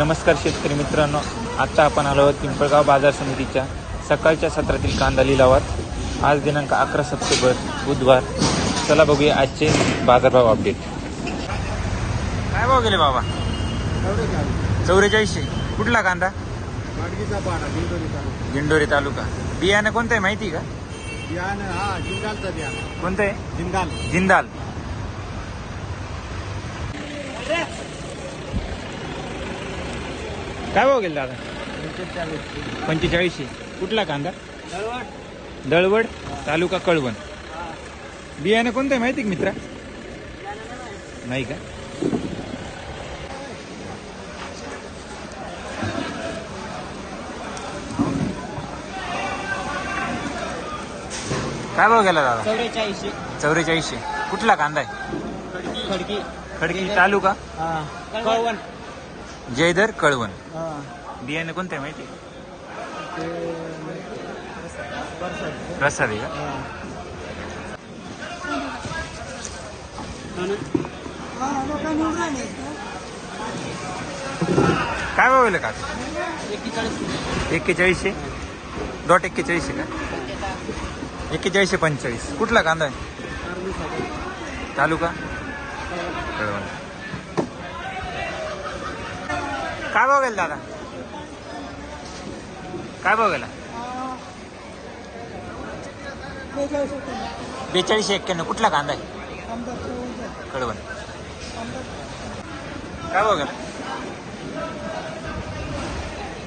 नमस्कार शेतकरी मित्रांनो आत्ता आपण आलो आहोत पिंपळगाव बाजार समितीच्या सकाळच्या सत्रातील कांदा लिलावात. आज दिनांक अकरा सप्टेंबर बुधवार. चला बघूया आजचे बाजारभाव अपडेट काय भाव गेले बाबा? चौवेचाळीसशे कुठला कांदा? दिंडोरी तालुका. बियाणं कोणतं आहे माहिती का? हा कोणतं आहे? जिंदाल. जिंदाल. काय भाव गेले दादा? पंचेचाळीसशे. कुठला कांदा? दळवड. तालुका कळवण. बियाणं कोणतं आहे माहिती का मित्रा? नाही का? काय भाव गेला दादा? चौवेचाळीसशे चौवेचाळीसशे कुठला कांदा आहे? खडकी. खडकी तालुका? हा. कळवण. जयदर कळवण. हा. बियाणं कोणतं माहिती? आहे? ते बरसात. प्रसाद आहे का? हा. काय भाव का? एक्केचाळीस एक्केचाळीसशे डॉट एक्केचाळीसशे का? एक्केचाळीसशे पंचेचाळीस. कुठला कांदा आहे? तालुका? कळवण. काय भाव गेला दादा? काय भाव गेला बेचाळीसशे एक्क्याण्णव. कुठला कांदा आहे? कळवण काय भाव गेला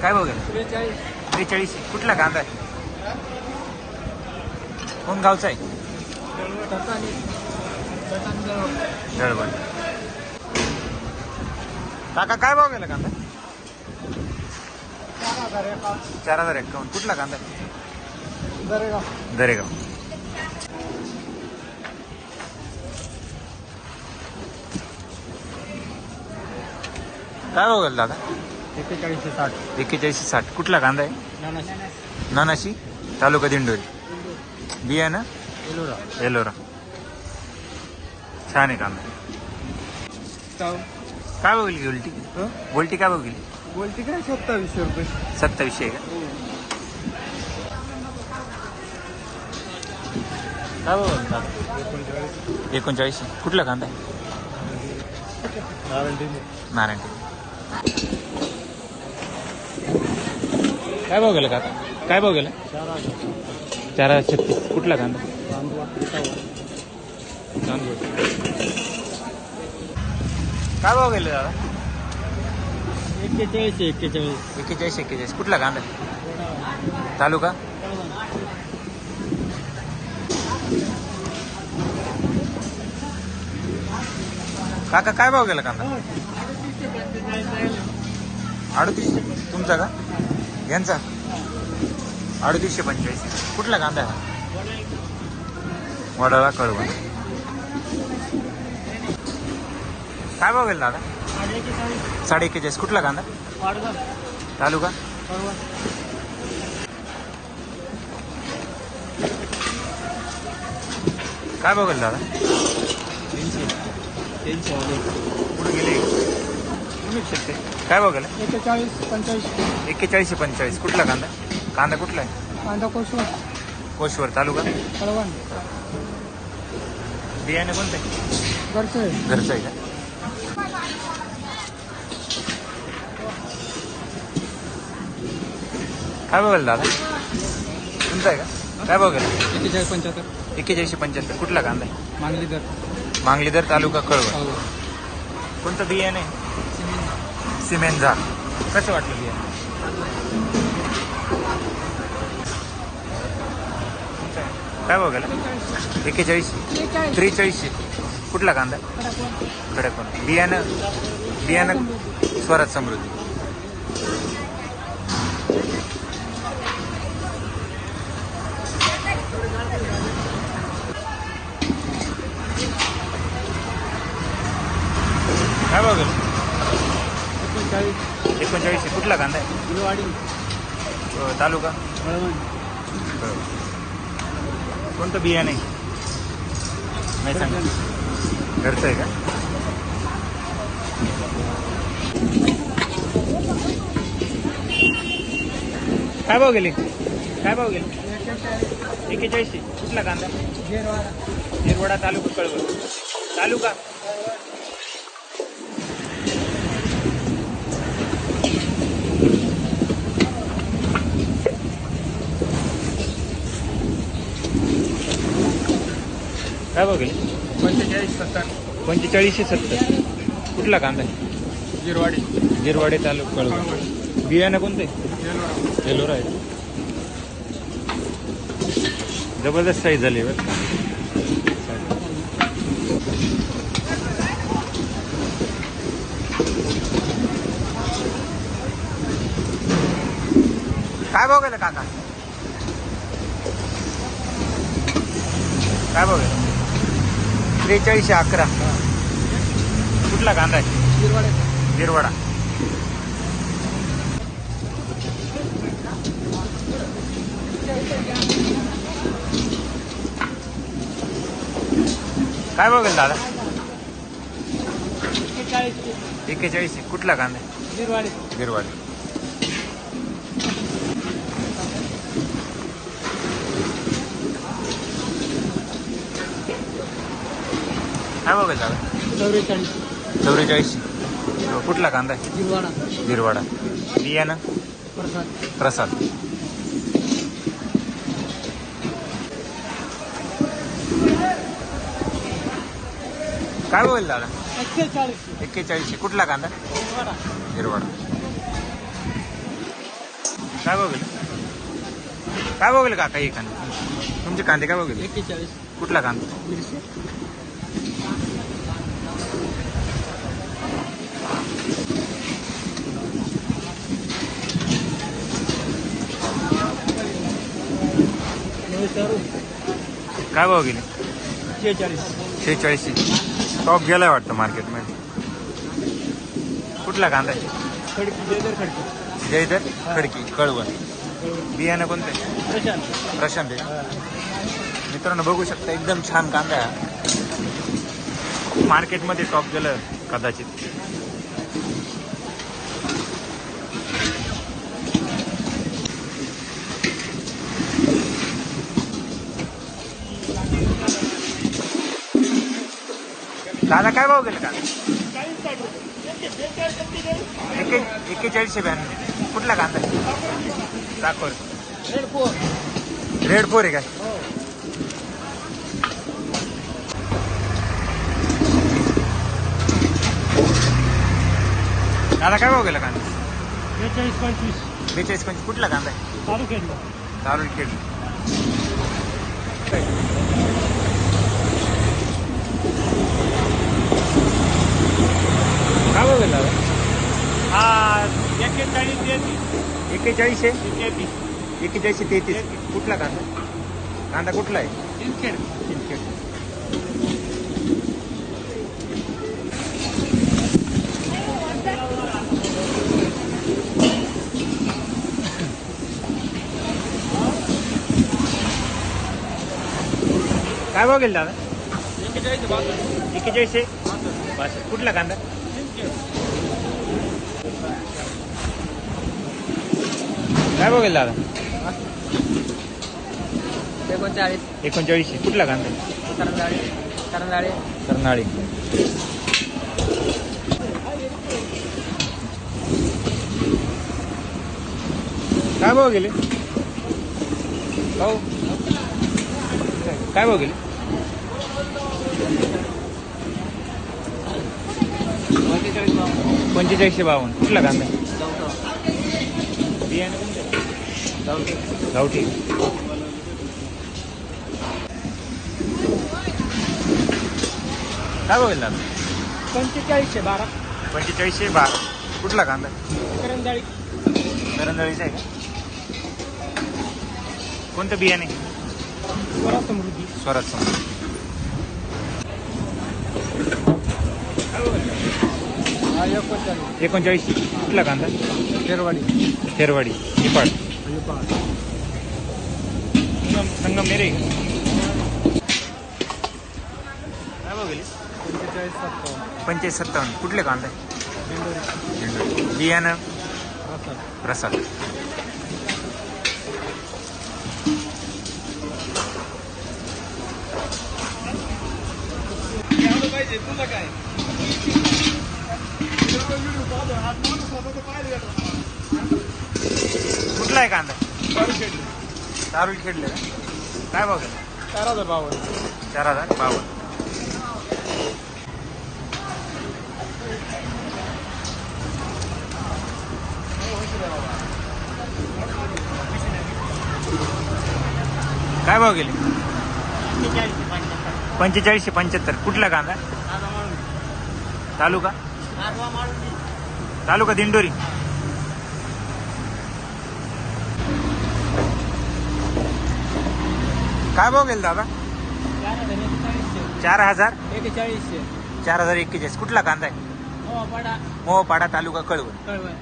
काय भाव गेला बेचाळीस. कुठला कांदा आहे? कोण गावचा आहे? जळवण काका काय भाव गेला कांदा? चार हजार एक्कावन्न कुठला कांदा? आहे दरेगाव. दरेगाव. काय गेला दादा? एक्केचाळीसशे साठ. एक्केचाळीसशे साठ. कुठला कांदा आहे? नानाशे. तालुका दिंडोरी. बियाणं एलोरा. एलोरा. छान आहे कांदा. काय बघितली उलटी? उलटी काय बघितली बोलते काय सत्तावीसशे रुपये? सत्तावीसशे आहे का? काय बघा एकोणचाळीस. एकोणचाळीसशे कुठला कांदा? नारायण काय भाव गेला काका काय भाव गेला चार हजार छत्तीस कुठला कांदा? काय भाव गेले दादा? एक्केचाळीस एक्केचाळीस. एक्केचाळीस एक्केचाळीस. कुठला कांदा तालुका? काका काय भाव गेला कांदा? अडतीसशे. तुमचा का? यांचा? अडतीसशे पंचेचाळीस. कुठला कांदा आहे हा? वडाळा कळवण. काय भाव गेला दादा? साडे एक्केचाळीस कुठला कांदा? तालुका? काय बघेल दादा? तीनशे तीनशे कुठे गेले? काय बघेल एक्केचाळीस पंच्याऐंशी एक्केचाळीसशे पंचेचाळीस कुठला कांदा? कांदा कुठला आहे? कांदा कोसवर कोशवर तालुका? कळवण बियाणे कोणतं आहे? घरचे घरचं आहे का? काय बघेल दादा? तुमचा आहे का? काय बघेल एक्केचाळीस पंच्याहत्तर. एक्केचाळीसशे पंच्याहत्तर. कुठला कांदा आहे? मांगली दर मांगलीदर तालुका कळवण. हो. कोणतं बियाणे सिमेंट. झाड. कसं वाटलं बियाणे? काय बघायला? एक्केचाळीस. त्रेचाळीसशे. कुठला कांदा? कडकवन बियाणं? बियाणं स्वराज समृद्धी. पंचेचाळीसशे कुठला कांदा आहे? किलोवाडी. तालुका? कोणतं बियाणे? नाही सांग. घरच. आहे का? काय भाव गेले? काय भाव गेले? एक्केचाळीसशे कुठला कांदा? येरवाडा तालुका कळवण. तालुका? काय भाव गेले? पंचेचाळीस सत्तर. पंचेचाळीसशे सत्तर. कुठला कांदा आहे? जिरवाडी. गिरवाडे तालुका बियाणं कोणतं? आहे एलोरा आहे. जबरदस्त साईज झाली बरं का. काय भाव गेलं काका काय भाव गेलं? त्रेचाळीसशे अकरा. कुठला कांदा आहे? गिरवाडा काय बघेल दादा? एक्केचाळीस कुठला कांदा जिरवाडी गिरवाडी काय बघेल दादा? चौवेचाळीस चौवेचाळीस कुठला कांदा आहे? जिरवाडा. बियाणं? प्रसाद. प्रसाद. काय बोल दादा? एक्केचाळीस. एक्केचाळीसशे. कुठला कांदा? जिरवाडा. हिरवाडा काय बघेल काय बघेल काका हे कांदे? तुमचे कांदे काय बघेल एक्केचाळीस. कुठला कांदा? काय भाव गेले? शेहेचाळीस. शेहेचाळीसशे टॉप गेलाय वाटतं मार्केटमध्ये कुठला कांदा? जयदर खडकी. कळवण. बियाणं कोणतं? प्रशांत. मित्रांनो बघू शकता एकदम छान कांदा मार्केटमध्ये टॉप गेलं कदाचित. दादा काय भाव गेलं का एके एक्केचाळीसशे ब्याण्णव. कुठला कांदा दाखव रेड फोर आहे काय? दादा काय भाव गेला कांदा? बेचाळीस पंचवीस. बेचाळीस पंचवीस. कुठला कांदा आहे? चालू केलं दारुल खेड काय भाव गेला दादा हा एक्केचाळीस एक्केचाळीसशे तेहतीस एक्केचाळीसशे तेहतीस. कुठला कांदा? कांदा कुठला आहे? सिंदखेड सिंदखेड काय भाव गेला दादा? एक्केचाळीस बासष्ट एक्केचाळीसशे बासष्ट कुठला कांदा? काय गेला दादा? एकोणचाळीस. एकोणचाळीसशे कुठला कांदा करंजाळे करंजाळे कर्नाळी काय भाव गेले? भाऊ. काय भाव गेले? पंचेचाळीसशे बावन्न. कुठला कांदा बियाणं. गावठी काय भाव गेला पंचेचाळीसशे बारा. पंचेचाळीसशे बारा. कुठला कांदा? करंजाळी. करंदळीचा आहे का? कोणतं बियाणे? स्वरा समृद्धी. स्वराज समोर हा एकोणचाळीस. कुठला कांदा? शेरवाडी. खेरवाडी निपाड संगमनेरी काय भाव पंचेचाळीस सत्तावन्न. पंचेचाळीस कुठले कांदे? झेंडू बियाणं? रसाल पाहिजे काय? पाहिजे कुठला आहे कांदा? दारुल खेळले का? काय भाव गेला? चार हजार बावन्न चार हजार बावन्न काय भाव गेले? पंचेचाळीसशे पंच्याहत्तर. कुठला कांदा? तालुका? तालुका दिंडोरी. काय भाव गेले दादा? चार हजार? एकेचाळीसशे चार हजार एक्केचाळीस. कुठला कांदा आहे? पाडा मोहपाडा तालुका कळवण. कळवण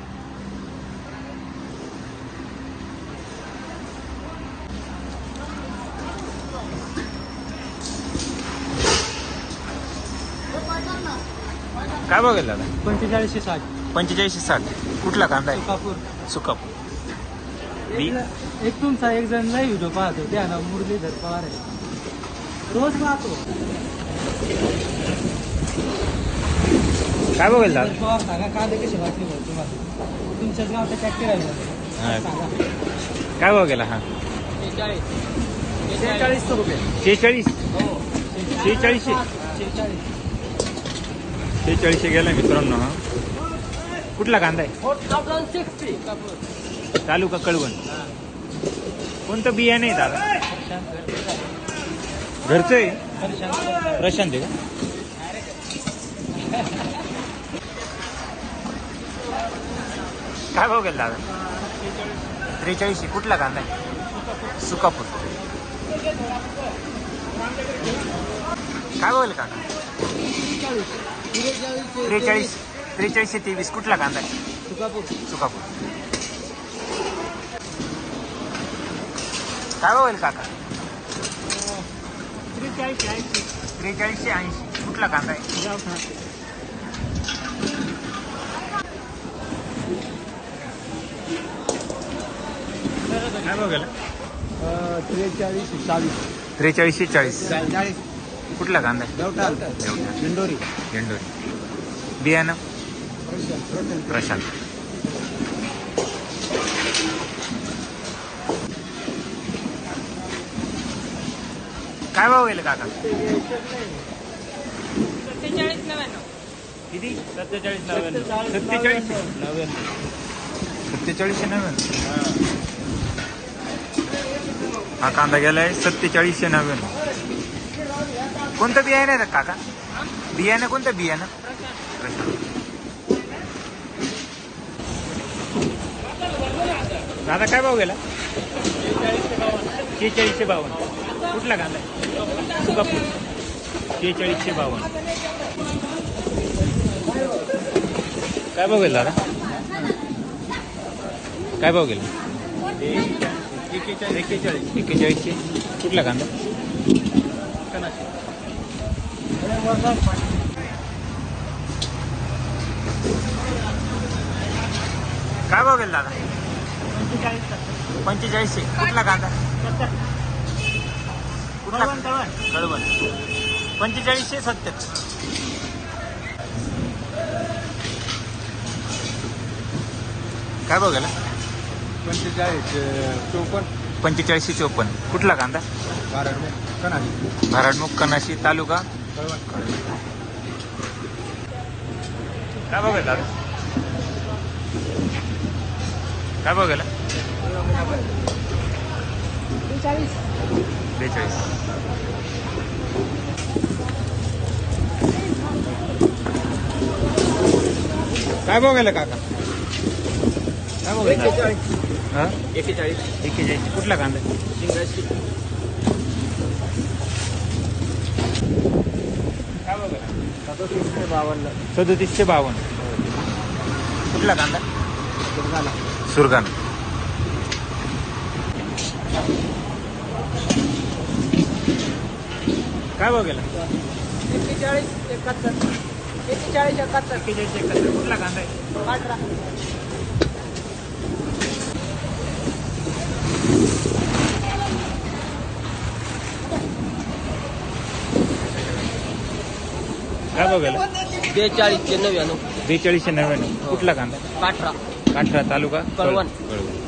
काय भाव गेला दादा? पंचेचाळीसशे साठ. पंचेचाळीसशे साठ. कुठला कांदा आहे? कापूर सुकापूर. एक तुमचा एक जण नाही व्हिडिओ पाहतो त्या ना मुरलीधर पवार आहे. रोज पाहतो. काय मुरलीधर दादा पवार सांगा कांदे कसे वाटले भाऊ तुम्हाला? तुमच्याच गावचा ट्रॅक्टर आहे हा. सांगा. काय गेला हा? शेहेचाळीस. रुपये. शेहेचाळीस? हो. शेहेचाळीसशे? शेहेचाळीस. शेहेचाळीसशे गेला मित्रांनो हा. कुठला कांदा आहे? हो सिक्स्टी तालुका कळवण. कोणतं बियाणे आहे दादा? घरचं आहे? प्रशांत आहे का? काय भाव गेला दादा? त्रेचाळीसशे. कुठला कांदा आहे? सुकापूर. काय भाव गेला कांदा त्रेचाळीस. त्रेचाळीसशे तेवीस. कुठला कांदा आहे? सुकापूर. काय होईल काका? त्रेचाळीस ऐंशी. त्रेचाळीसशे ऐंशी. कुठला कांदा आहे? काय भाव गेला? त्रेचाळीस चाळीस. त्रेचाळीसशे चाळीस. चाळीस. कुठला कांदा आहे? देवटाल दिंडोरी. झेंडोरी बियाणं? प्रशांत. काय भाव गेले काका? सत्तेचाळीस नव्याण्णव. किती? सत्तेचाळीस सत्तेचाळीस? सत्तेचाळीसशे नव्याण्णव. हा कांदा गेलाय सत्तेचाळीसशे नव्याण्णव. कोणतं बियाणं आहे काका? बियाणं कोणतं बियाणं? दादा काय भाव गेला? शेहेचाळीसशे बावन्न. कुठला कांदा आहे? शेहेचाळीसशे बावन्न. काय भाव गेला दादा? काय भाव गेला? एकेचाळीस. एक्केचाळीसशे कुठला कांदा? काय भाव गेला दादा? पंचेचाळीसशे. कुठला कांदा? कळवण पंचेचाळीसशे सत्तर. काय गेला पंचेचाळीस चौपन्न. पंचेचाळीसशे चोपन्न. कुठला कांदा? भराडमुख कनाशी तालुका? काय दादा? काय गेला बेचाळीस. काय गेला काका? काय गेला हा? एकेचाळीस. एक्केचाळीस कुठला कांदा? इंग्रजी. काय गेला सदोतीसशे बावन्न. सदोतीसशे बावन्न. कुठला कांदा? दुर्गाला सुरगान काय भाव गेला? एकेचाळीस एकाहत्तर. एकेचाळीस एकाहत्तर. एक्केचाळीस एकाहत्तर. कुठला कांदा आहे? काय बघायला बेचाळीसशे नव्याण्णव. बेचाळीसशे नव्याण्णव. कुठला कांदा? काठरा. काठरा तालुका? कळवण. कळवण.